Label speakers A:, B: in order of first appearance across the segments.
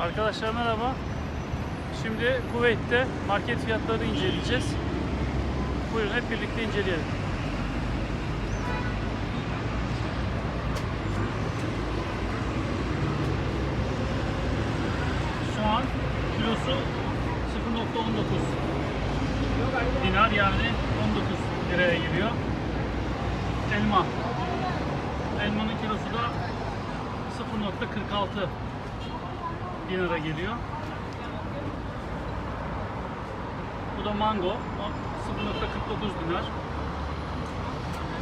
A: Arkadaşlar merhaba. Şimdi Kuveyt'te market fiyatlarını inceleyeceğiz. Buyurun hep birlikte inceleyelim. Şu an kilosu 0.19 dinar yani 19 liraya giriyor. Elma. Elmanın kilosu da 0.46 dinara geliyor. Bu da mango. O 0.49 dinar.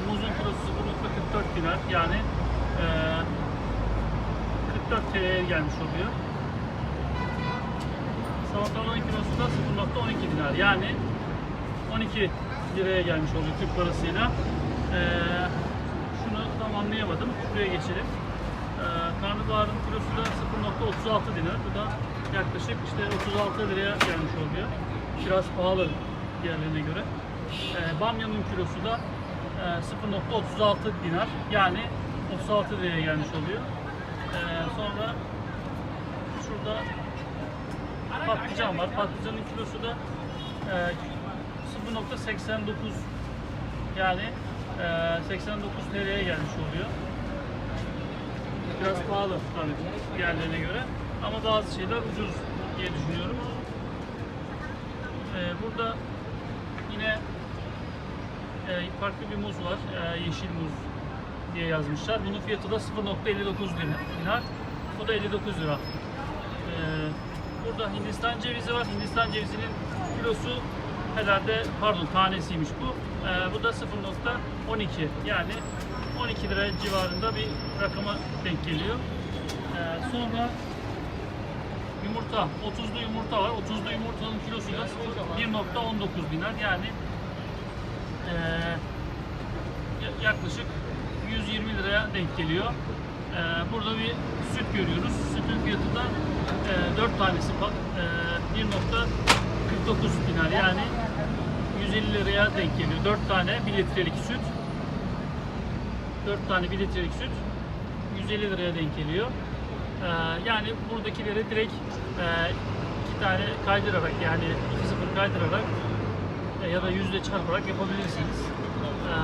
A: Muzun kilosu 0.44 dinar. Yani eee 44 TL'ye gelmiş oluyor. Salatalığın kilosu da 0.12 dinar. Yani 12 liraya gelmiş oluyor Türk parasıyla. Eee şunu tam anlayamadım. Şuraya geçelim. Ee, karnabaharın kilosu da 0.36 dinar. Bu da yaklaşık işte 36 liraya gelmiş oluyor. Biraz pahalı diğerlerine göre. Ee, bamyanın kilosu da e, 0.36 dinar. Yani 36 liraya gelmiş oluyor. Ee, sonra şurada patlıcan var. Patlıcanın kilosu da e, 0.89 yani e, 89 TL'ye gelmiş oluyor. Biraz pahalı tabii diğerlerine göre. Ama bazı şeyler ucuz diye düşünüyorum. Ee, burada yine e, farklı bir muz var. E, yeşil muz diye yazmışlar. Bunun fiyatı da 0.59 dinar. Bu da 59 lira. Ee, burada Hindistan cevizi var. Hindistan cevizinin kilosu herhalde pardon tanesiymiş bu. Ee, bu da 0.12 yani 12 lira civarında bir rakama denk geliyor. Ee, sonra yumurta, 30'lu yumurta var. 30'lu yumurtanın kilosu da 1.19 dinar yani ya- yaklaşık 120 liraya denk geliyor. Ee, burada bir süt görüyoruz. Sütün fiyatı da e, 4 tanesi e, 1.49 dinar yani 150 liraya denk geliyor. 4 tane 1 litrelik 4 tane 1 litrelik süt 150 liraya denk geliyor. Ee, yani buradakileri direkt e, iki tane kaydırarak yani 2-0 kaydırarak e, ya da yüzde çarparak yapabilirsiniz. Ee,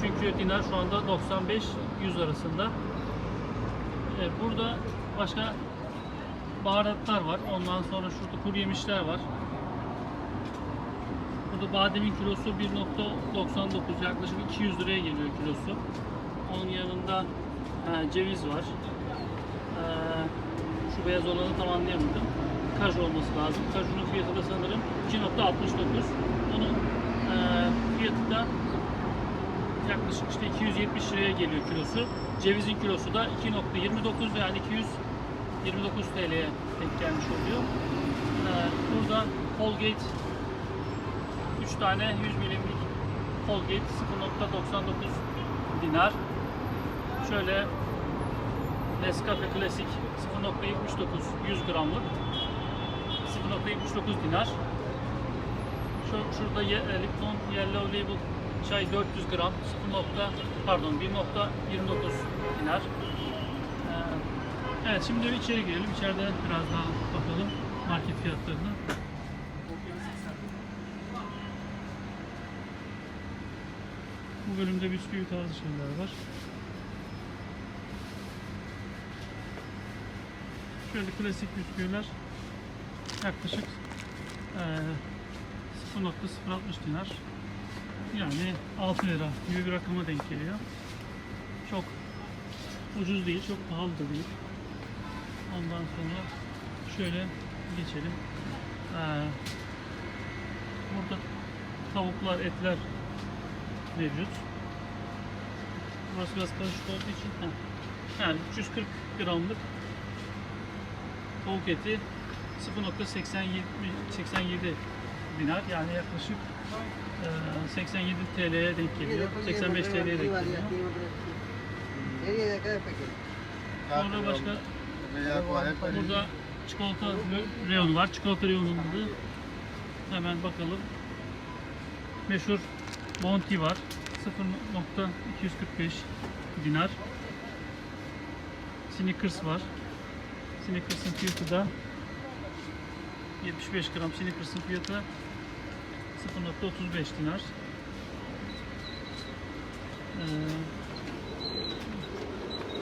A: çünkü dinar şu anda 95-100 arasında. Ee, burada başka baharatlar var. Ondan sonra şurada kuru yemişler var. Burada bademin kilosu 1.99 yaklaşık 200 liraya geliyor kilosu. Onun yanında e, ceviz var. E, şu beyaz olanı tam anlayamadım. Kaju olması lazım. Kajunun fiyatı da sanırım 2.69. Onun e, fiyatı da yaklaşık işte 270 liraya geliyor kilosu. Cevizin kilosu da 2.29 yani 229 TL'ye denk gelmiş oluyor. E, burada Colgate 3 tane 100 milimlik Colgate 0.99 dinar. Şöyle Nescafe Klasik 0.79 100 gramlık 0.79 dinar. Şu, şurada ye, e, Lipton Yellow Label çay 400 gram 0. nokta- pardon 1.29 dinar. Ee, evet şimdi içeri girelim. İçeride biraz daha bakalım market fiyatlarına. Bu bölümde bisküvi tarzı şeyler var. Şöyle klasik bisküviler yaklaşık eee 0.060 dinar yani 6 lira gibi bir rakama denk geliyor. Çok ucuz değil, çok pahalı da değil. Ondan sonra şöyle geçelim. Eee, burada tavuklar, etler mevcut. Burası biraz karışık olduğu için yani 340 gramlık tavuk eti 0.87 87 dinar yani yaklaşık e, 87 TL'ye denk geliyor. 85 TL'ye denk geliyor. Sonra başka burada çikolata re- reyonu var. Çikolata reyonunda da hemen bakalım. Meşhur Bounty var. 0.245 dinar. Snickers var. Snickers'ın fiyatı da 75 gram Snickers'ın fiyatı 0.35 dinar. Ee,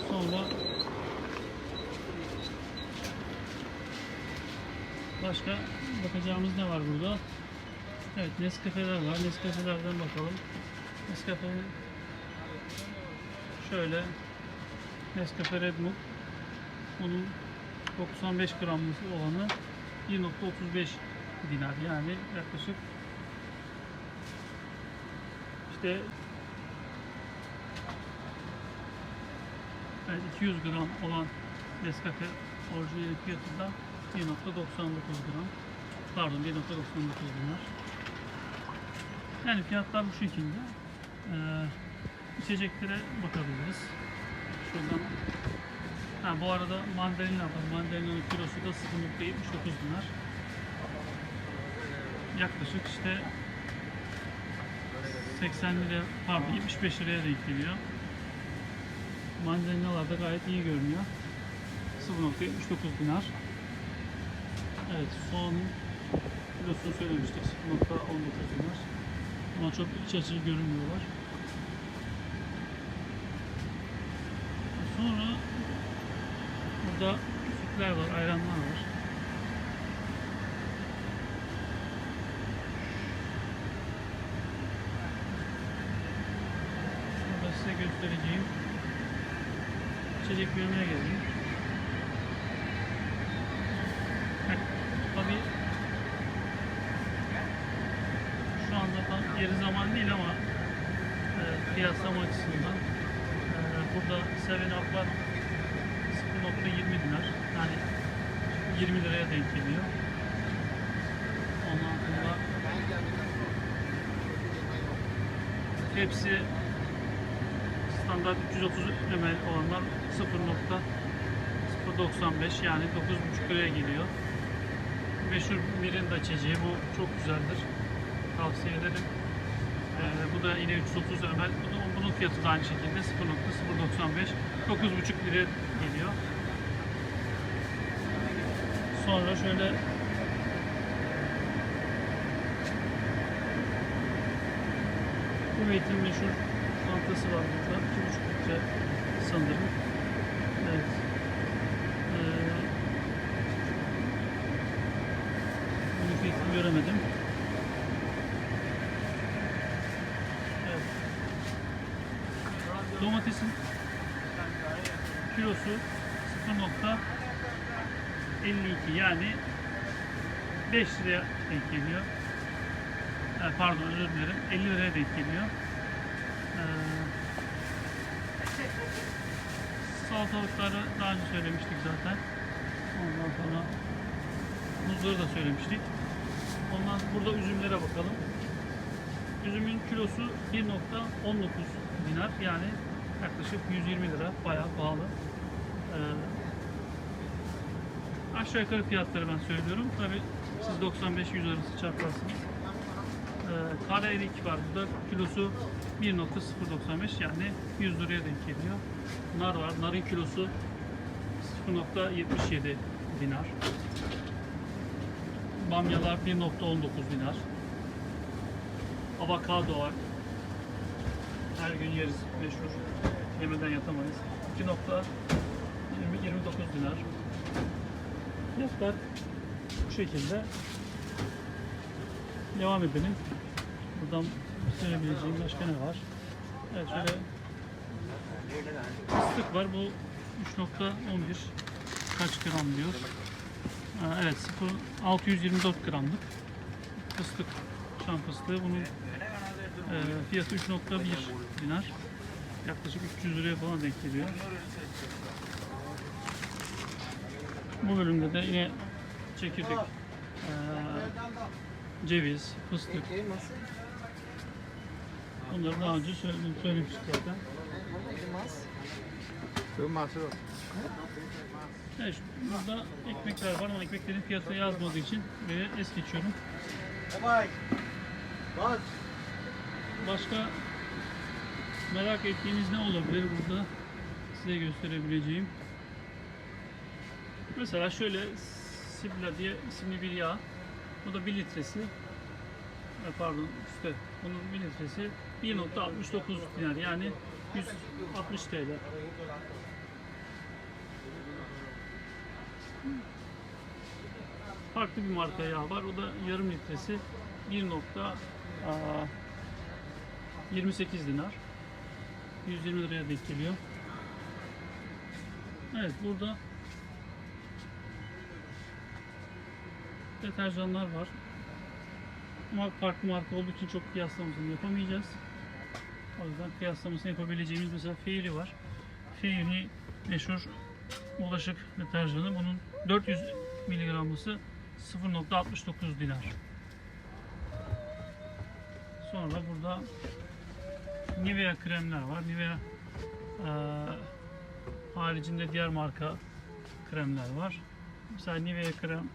A: sonra başka bakacağımız ne var burada? Evet Nescafe'ler var. Nescafe'lerden bakalım. Nescafe'nin şöyle Nescafe Red bunun 95 gramlık olanı 1.35 dinar. Yani yaklaşık işte evet, 200 gram olan Nescafe orijinal fiyatı da 1.99 gram. Pardon 1.99 dinar. Yani fiyatlar bu şekilde. Ee, içeceklere bakabiliriz. Şuradan Ha, bu arada mandalina var. Mandalina'nın kilosu da 0.79 dinar. Yaklaşık işte 80 lira, pardon 75 liraya denk geliyor. Mandalinalar da gayet iyi görünüyor. 0.79 dinar. Evet, soğan kilosunu söylemiştik. 0.19 dinar. Ama çok iç açıcı görünmüyorlar. Sonra Burada sütler var, ayranlar var. Burada size göstereceğim içecek bölümüne geleyim. Heh, Tabii şu anda tam yeri zaman değil ama e, kıyaslama açısından e, burada Seven Up var 0.20 dinar. Yani 20 liraya denk geliyor. Ondan sonra hepsi standart 330 ml olanlar 0.095 yani 9.5 liraya geliyor. Meşhur Mirinda içeceği bu çok güzeldir. Tavsiye ederim. Ee, bu da yine 330 ml. Bunun, bunun fiyatı da aynı şekilde 0.095 9.5 liraya geliyor. Sonra şöyle Kuveyt'in meşhur çantası var burada. 2,5 litre sanırım. Evet. Ee, bunun fiyatını göremedim. Evet. Domatesin kilosu 0.52 yani 5 liraya denk geliyor. Ha, pardon özür dilerim 50 liraya denk geliyor. Ee, salatalıkları daha önce söylemiştik zaten. Ondan sonra muzları da söylemiştik. Ondan burada üzümlere bakalım. Üzümün kilosu 1.19 dinar yani yaklaşık 120 lira bayağı pahalı. Ee, aşağı yukarı fiyatları ben söylüyorum. Tabi siz 95-100 arası çarparsınız. Ee, kara erik var burada kilosu 1.095 yani 100 liraya denk geliyor. Nar var. Narın kilosu 0.77 dinar. Bamyalar 1.19 dinar. Avokado var. Her gün yeriz meşhur. Yemeden yatamayız. 2.29 dinar. Fiyatlar bu şekilde. Devam edelim. Buradan söyleyebileceğim başka ne var? Evet şöyle fıstık var. Bu 3.11 kaç gram diyor. Aa, Evet 0, 624 gramlık fıstık şam fıstığı. Bunun e, fiyatı 3.1 dinar. Yaklaşık 300 liraya falan denk geliyor. Bu bölümde de yine çekirdek, eee, ceviz, fıstık. Bunları daha önce söyledim, söylemiştik zaten. Evet, şu- burada ekmekler var ama ekmeklerin fiyatı yazmadığı için böyle es geçiyorum. Başka merak ettiğiniz ne olabilir burada size gösterebileceğim? Mesela şöyle Sibla diye isimli bir yağ. Bu da 1 litresi. e, Pardon üstte. Bunun 1 litresi 1.69 dinar yani 160 TL. Farklı bir marka yağ var. O da yarım litresi 1.28 dinar. 120 liraya denk geliyor. Evet burada deterjanlar var. Ama farklı marka olduğu için çok kıyaslamasını yapamayacağız. O yüzden kıyaslamasını yapabileceğimiz mesela Fairy var. Fairy meşhur bulaşık deterjanı. Bunun 400 miligramlısı 0.69 dinar. Sonra burada Nivea kremler var. Nivea eee, haricinde diğer marka kremler var. Mesela Nivea krem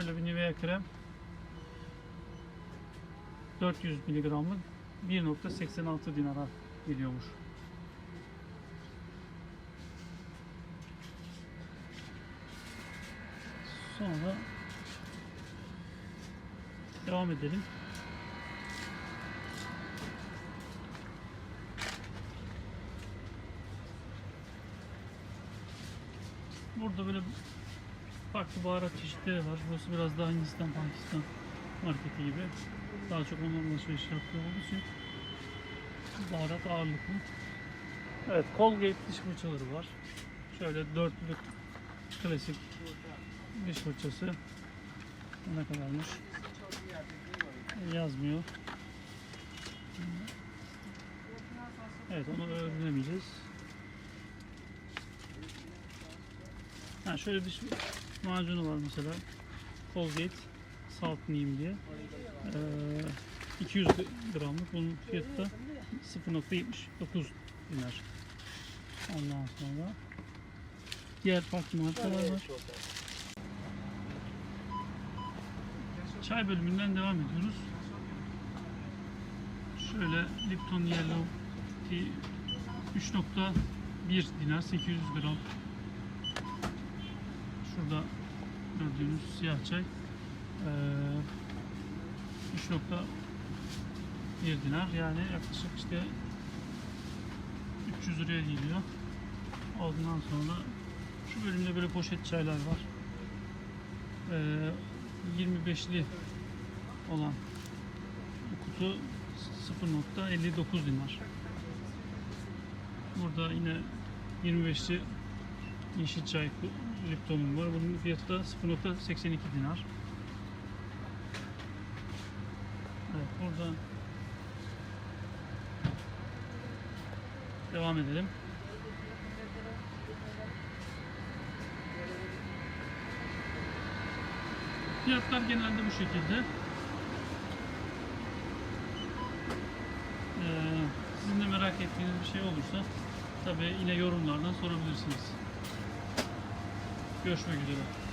A: şöyle bir Nivea krem 400 miligramlık 1.86 dinara geliyormuş. Sonra devam edelim. Burada böyle farklı baharat çeşitleri var. Burası biraz daha Hindistan, Pakistan marketi gibi. Daha çok onların alışveriş yaptığı olduğu için baharat ağırlıklı. Evet, Colgate diş fırçaları var. Şöyle dörtlük klasik diş fırçası. Ne kadarmış? Yazmıyor. Evet, onu öğrenemeyeceğiz. Ha, şöyle diş macunu var mesela. Colgate Salt Neem diye. Ee, 200 gramlık. Bunun fiyatı da 0.79 dinar. Ondan sonra diğer farklı markalar var. Çay bölümünden devam ediyoruz. Şöyle Lipton Yellow Tea 3.1 dinar 800 gram. Şurada gördüğünüz siyah çay eee 3.1 dinar yani yaklaşık işte 300 liraya geliyor. Ondan sonra şu bölümde böyle poşet çaylar var. Eee 25'li olan kutu 0.59 dinar. Burada yine 25'li yeşil çay Lipton'un var. Bunun fiyatı da 0.82 dinar. Evet burada devam edelim. Fiyatlar genelde bu şekilde. Ee, sizin de merak ettiğiniz bir şey olursa tabii yine yorumlardan sorabilirsiniz. Görüşmek üzere.